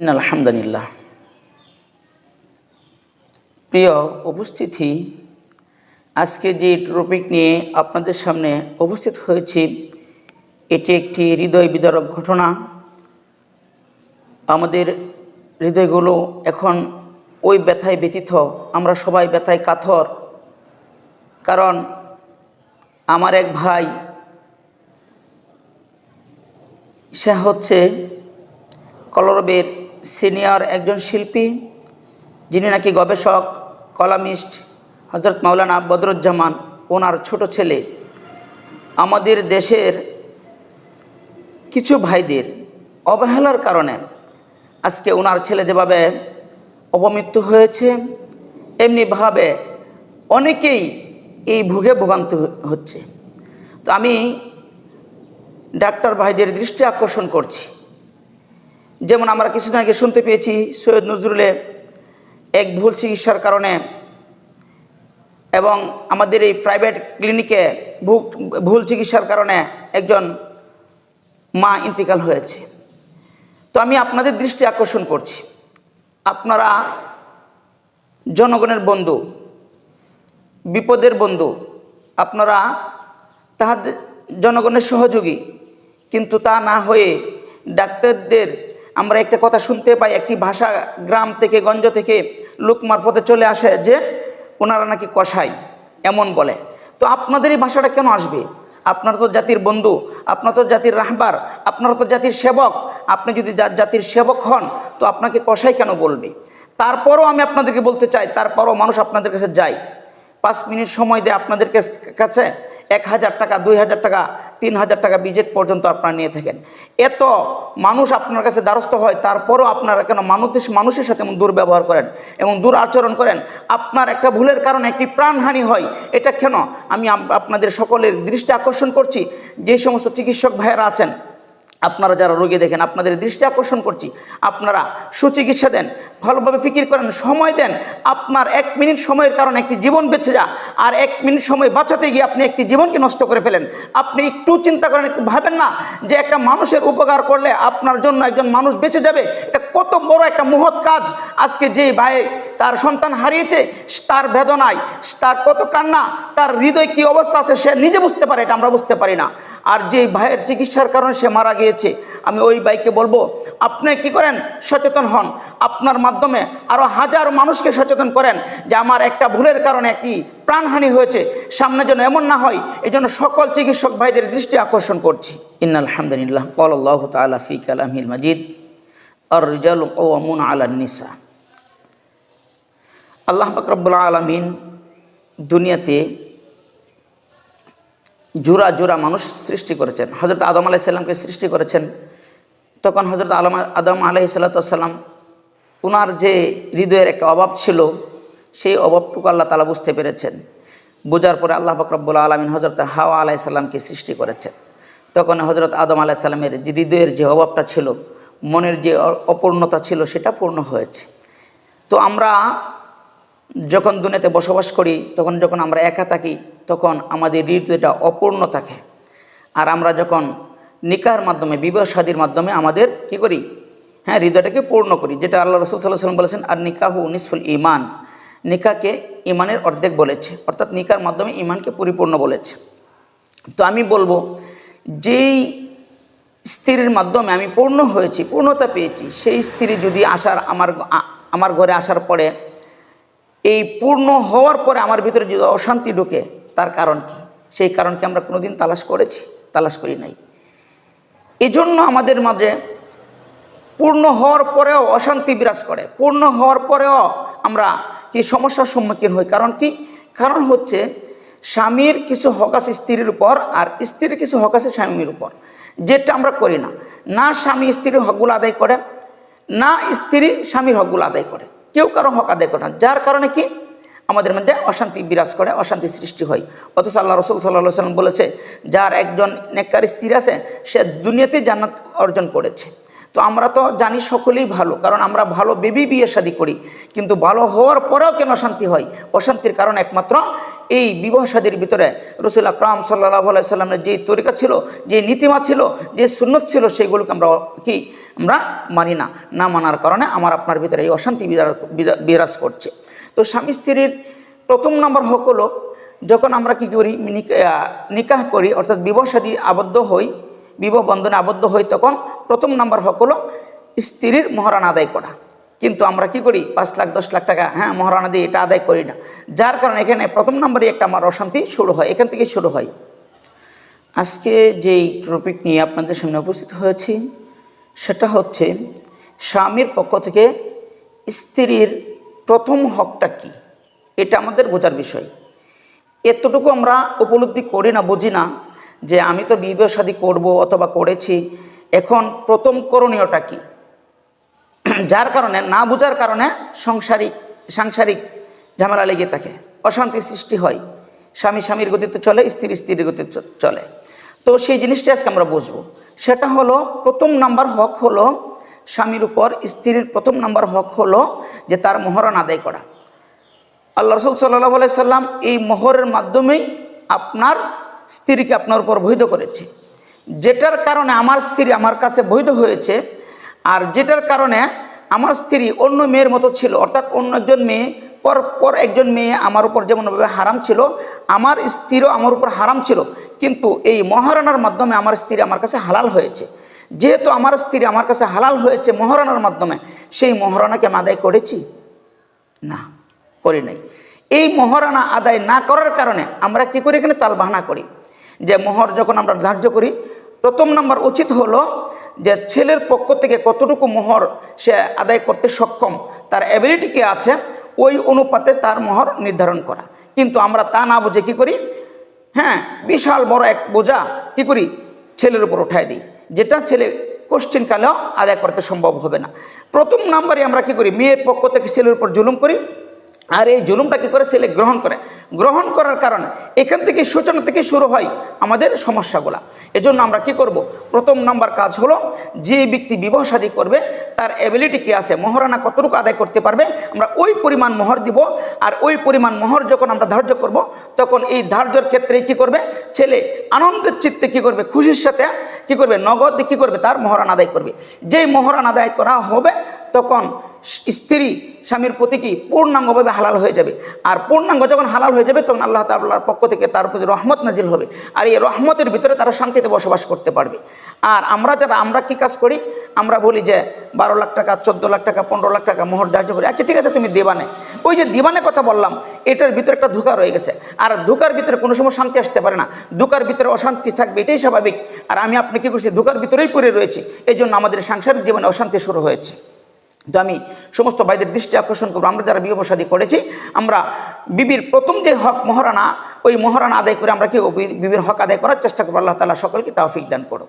আলহামদুলিল্লাহ প্রিয় উপস্থিতি, আজকে যে টপিক নিয়ে আপনাদের সামনে উপস্থিত হয়েছি, এটি একটি হৃদয় বিদারক ঘটনা। আমাদের হৃদয়গুলো এখন ওই ব্যথায় ব্যতীত আমরা সবাই ব্যথায় কাথর কারণ আমার এক ভাই, সে হচ্ছে কলরবের সিনিয়র একজন শিল্পী, যিনি নাকি গবেষক, কলামিস্ট হজরত মাওলানা বদরুজ্জামান, ওনার ছোট ছেলে। আমাদের দেশের কিছু ভাইদের অবহেলার কারণে আজকে ওনার ছেলে যেভাবে অপমৃত্যু হয়েছে, এমনিভাবে অনেকেই এই ভুগে ভোগান্ত হচ্ছে। তো আমি ডাক্তার ভাইদের দৃষ্টি আকর্ষণ করছি। যেমন আমরা কিছুদিন আগে শুনতে পেয়েছি, সৈয়দ নজরুলে এক ভুল চিকিৎসার কারণে এবং আমাদের এই প্রাইভেট ক্লিনিকে ভুল চিকিৎসার কারণে একজন মা ইন্তেকাল হয়েছে। তো আমি আপনাদের দৃষ্টি আকর্ষণ করছি। আপনারা জনগণের বন্ধু, বিপদের বন্ধু, আপনারা তাহাদের জনগণের সহযোগী, কিন্তু তা না হয়ে ডাক্তারদের আমরা একটা কথা শুনতে পাই, একটি ভাষা গ্রাম থেকে, গঞ্জ থেকে লোক মারফতে চলে আসে যে ওনারা নাকি কষাই এমন বলে। তো আপনাদের এই ভাষাটা কেন আসবে? আপনারা তো জাতির বন্ধু, আপনারা তো জাতির রাহবার, আপনারা তো জাতির সেবক। আপনি যদি জাতির সেবক হন, তো আপনাকে কষাই কেন বলবে? তারপরও আমি আপনাদেরকে বলতে চাই, তারপরও মানুষ আপনাদের কাছে যায়। পাঁচ মিনিট সময় দিয়ে আপনাদের কাছে এক হাজার টাকা, দুই হাজার টাকা, তিন হাজার টাকা বিজেট পর্যন্ত আপনারা নিয়ে থাকেন। এত মানুষ আপনার কাছে দ্বারস্থ হয়, তারপরও আপনারা কেন মানুষ মানুষের সাথে এমন দুর্ব্যবহার করেন এবং দূর আচরণ করেন? আপনার একটা ভুলের কারণে একটি প্রাণহানি হয়। এটা কেন? আমি আপ- আপনাদের সকলের দৃষ্টি আকর্ষণ করছি। যে সমস্ত চিকিৎসক ভাইয়েরা আছেন আপনারা যারা রোগী দেখেন, আপনাদের দৃষ্টি আকর্ষণ করছি। আপনারা সুচিকিৎসা দেন, ভালোভাবে ফিকির করেন, সময় দেন। আপনার এক মিনিট সময়ের কারণে একটি জীবন বেঁচে যা, আর এক মিনিট সময় বাঁচাতে গিয়ে আপনি একটি জীবনকে নষ্ট করে ফেলেন। আপনি একটু চিন্তা করেন, একটু ভাবেন না যে একটা মানুষের উপকার করলে আপনার জন্য একজন মানুষ বেঁচে যাবে। এটা কত বড় একটা মহৎ কাজ। আজকে যে ভাই তার সন্তান হারিয়েছে, তার বেদনায়, তার কত কান্না, তার হৃদয় কী অবস্থা আছে সে নিজে বুঝতে পারে, এটা আমরা বুঝতে পারি না। আর যে ভাইয়ের চিকিৎসার কারণে সে মারা গিয়েছে, আমি ওই ভাইকে বলব, আপনি কি করেন? সচেতন হন। আপনার মাধ্যমে আরও হাজার মানুষকে সচেতন করেন যে আমার একটা ভুলের কারণে একটি প্রাণহানি হয়েছে, সামনে যেন এমন না হয়। এই জন্য সকল চিকিৎসক ভাইদের দৃষ্টি আকর্ষণ করছি। ইন্না আলহামদুলিল্লাহ কল্লাহ তালা ফি কালামিল মাজিদ আর রিজাল ওয়ামুন আলা নিসা। আল্লাহ বাকরবুল্লা আলমিন দুনিয়াতে জোড়া জোড়া মানুষ সৃষ্টি করেছেন। হজরত আদম আলাইসাল্লামকে সৃষ্টি করেছেন। তখন হজরত আলম, আদম আলাহি সাল্লাতাম ওনার যে হৃদয়ের একটা অভাব ছিল, সেই অভাবটুকু আল্লাহ তালা বুঝতে পেরেছেন। বোঝার পরে আল্লাহ ফকরবুল্লা আলমিন হজরত হাওয়া আলাইসাল্লামকে সৃষ্টি করেছেন। তখন হজরত আদম আলাইসাল্লামের যে হৃদয়ের যে অভাবটা ছিল, মনের যে অপূর্ণতা ছিল, সেটা পূর্ণ হয়েছে। তো আমরা যখন দুনিয়াতে বসবাস করি, তখন যখন আমরা একা থাকি, তখন আমাদের হৃদয়টা অপূর্ণ থাকে। আর আমরা যখন নিকার মাধ্যমে, বিবাহ শাদীর মাধ্যমে আমাদের কি করি? হ্যাঁ হৃদয়টাকে পূর্ণ করি, যেটা আল্লাহ রসুল সাল্লাহ সাল্লাম বলেছেন আর নিকাহু নিসফুল ইমান নিকাকে ইমানের অর্ধেক বলেছে, অর্থাৎ নিকার মাধ্যমে ইমানকে পরিপূর্ণ বলেছে। তো আমি বলব, যেই স্ত্রীর মাধ্যমে আমি পূর্ণ হয়েছি, পূর্ণতা পেয়েছি, সেই স্ত্রী যদি আসার আমার আমার ঘরে আসার পরে এই পূর্ণ হওয়ার পরে আমার ভিতরে যদি অশান্তি ঢোকে, তার কারণ কি? সেই কারণকে আমরা কোনোদিন তালাশ করেছি, তালাশ করি নাই। এজন্য আমাদের মাঝে পূর্ণ হওয়ার পরেও অশান্তি বিরাজ করে। পূর্ণ হওয়ার পরেও আমরা কি সমস্যার সম্মুখীন হই, কারণ কি? কারণ হচ্ছে স্বামীর কিছু হক আছে স্ত্রীর উপর আর স্ত্রীর কিছু হক আছে স্বামীর উপর। যেটা আমরা করি না। না স্বামী স্ত্রীর হকগুলো আদায় করে, না স্ত্রী স্বামীর হকগুলো আদায় করে। কেউ কারও হক আদায় করে না। যার কারণে কি? আমাদের মধ্যে অশান্তি বিরাজ করে, অশান্তি সৃষ্টি হয়। অথচ আল্লাহ রসুল সাল্লাহ সাল্লাম বলেছে, যার একজন নেককার স্ত্রী আছে, সে দুনিয়াতে জান্নাত অর্জন করেছে। তো আমরা তো জানি সকলেই ভালো, কারণ আমরা ভালো বেবি বিয়ে শাদি করি। কিন্তু ভালো হওয়ার পরেও কেন অশান্তি হয়? অশান্তির কারণ একমাত্র এই বিবাহ শাদির ভিতরে রসুল আকরাম সাল্লাহ সাল্লামের যে তরিকা ছিল, যে নীতিমা ছিল, যে সুন্নত ছিল সেইগুলোকে আমরা কি আমরা মানি না না মানার কারণে আমার আপনার ভিতরে এই অশান্তি বিরাজ- করছে। তো স্বামী স্ত্রীর প্রথম নম্বর হক হলো, যখন আমরা কি করি নিকাহ করি, অর্থাৎ বিবাহ সাদী আবদ্ধ হই, বিবাহ বন্ধনে আবদ্ধ হই, তখন প্রথম নম্বর হক হলো স্ত্রীর মহারানা আদায় করা। কিন্তু আমরা কি করি, পাঁচ লাখ, দশ লাখ টাকা হ্যাঁ মহারানা দিয়ে এটা আদায় করি না। যার কারণে এখানে প্রথম নম্বরই একটা আমার অশান্তি শুরু হয়, এখান থেকে শুরু হয়। আজকে যেই টপিক নিয়ে আপনাদের সামনে উপস্থিত হয়েছি সেটা হচ্ছে স্বামীর পক্ষ থেকে স্ত্রীর প্রথম হকটা কি? এটা আমাদের বোঝার বিষয়। এতটুকু আমরা উপলব্ধি করি না, বুঝি না যে আমি তো বিবাহ শাদী করব অথবা করেছি, এখন প্রথম করণীয়টা কি? যার কারণে, না বোঝার কারণে সংসারিক, সাংসারিক ঝামেলা লেগে থাকে, অশান্তি সৃষ্টি হয়। স্বামী স্বামীর গতিতে চলে, স্ত্রী স্ত্রীর গতিতে চলে। তো সেই জিনিসটা আজকে আমরা বুঝব। সেটা হলো প্রথম নাম্বার হক হলো স্বামীর উপর, স্ত্রীর প্রথম নাম্বার হক হলো যে তার মহরণ আদায় করা। আল্লাহ রসুল সাল্লাহ সাল্লাম এই মোহরের মাধ্যমেই আপনার স্ত্রীকে আপনার উপর বৈধ করেছে। যেটার কারণে আমার স্ত্রী আমার কাছে বৈধ হয়েছে আর যেটার কারণে আমার স্ত্রী অন্য মেয়ের মতো ছিল, অর্থাৎ অন্য একজন মেয়ে পর পর একজন মেয়ে আমার উপর যেমনভাবে হারাম ছিল, আমার স্ত্রীও আমার উপর হারাম ছিল কিন্তু এই মহারানার মাধ্যমে আমার স্ত্রী আমার কাছে হালাল হয়েছে। যেহেতু আমার স্ত্রী আমার কাছে হালাল হয়েছে মহারানার মাধ্যমে, সেই মহারানাকে আমি আদায় করেছি? না, করি নাই। এই মহারানা আদায় না করার কারণে আমরা কি করি এখানে? তাল বাহানা করি। যে মোহর যখন আমরা ধার্য করি, প্রথম নাম্বার উচিত হলো যে ছেলের পক্ষ থেকে কতটুকু মোহর সে আদায় করতে সক্ষম, তার অ্যাবিলিটি কি আছে? ওই অনুপাতে তার মোহর নির্ধারণ করা। কিন্তু আমরা তা না বুঝে কী করি? হ্যাঁ বিশাল বড় এক বোঝা কি করি? ছেলের উপর উঠায় দিই। যেটা ছেলে কোশ্চিন কালেও আদায় করতে সম্ভব হবে না। প্রথম নাম্বারে আমরা কি করি? মেয়ের পক্ষ থেকে ছেলের উপর জুলুম করি। আর এই জুলুমটা কী করে ছেলে গ্রহণ করে? গ্রহণ করার কারণে এখান থেকে সূচনা থেকে শুরু হয় আমাদের সমস্যাগুলা। এজন্য আমরা কি করব? প্রথম নাম্বার কাজ হলো, যে ব্যক্তি বিবাহ শাদী করবে, তার অ্যাবিলিটি কী আছে? মহারানা কতটুকু আদায় করতে পারবে? আমরা ওই পরিমাণ মোহর দিব, আর ওই পরিমাণ মোহর যখন আমরা ধার্য করব, তখন এই ধার্যর ক্ষেত্রে কি করবে? ছেলে আনন্দের চিত্তে কি করবে? খুশির সাথে কি করবে? নগদ কি করবে? তার মহারান আদায় করবে। যেই মহারান আদায় করা হবে, তখন স্ত্রী স্বামীর প্রতি কি পূর্ণাঙ্গভাবে হালাল হয়ে যাবে? আর পূর্ণাঙ্গ যখন হালাল হয়ে যাবে, তখন আল্লাহ তাল্লাহর পক্ষ থেকে তার প্রতি রহমত নাজিল হবে। আর এই রহমতের ভিতরে তারা শান্তিতে বসবাস করতে পারবে। আর আমরা যারা, আমরা কি কাজ করি? আমরা বলি যে, বারো লাখ টাকা, চোদ্দ লাখ টাকা, পনেরো লাখ টাকা মোহর ধার্য করি। আচ্ছা ঠিক আছে, তুমি দেবানে। ওই যে দিবানে কথা বললাম, এটার ভিতরে একটা ধোকা রয়ে গেছে। আর ধোকার ভিতরে কোনো সময় শান্তি আসতে পারে না। ধোকার ভিতরে অশান্তি থাকবে, এটাই স্বাভাবিক। আর আমি আপনি কি করছি? ধোকার ভিতরেই পড়ে রয়েছি। এই জন্য আমাদের সাংসারিক জীবনে অশান্তি শুরু হয়েছে। তো আমি সমস্ত ভাইদের দৃষ্টি আকর্ষণ করব। আমরা যারা বিবাহ বসাদি করেছি, আমরা বিবির প্রথম যে হক মহারানা, ওই মহারানা আদায় করে আমরা কেউ বিবির হক আদায় করার চেষ্টা করব। আল্লাহ তালা সকলকে তাওফিক দান করো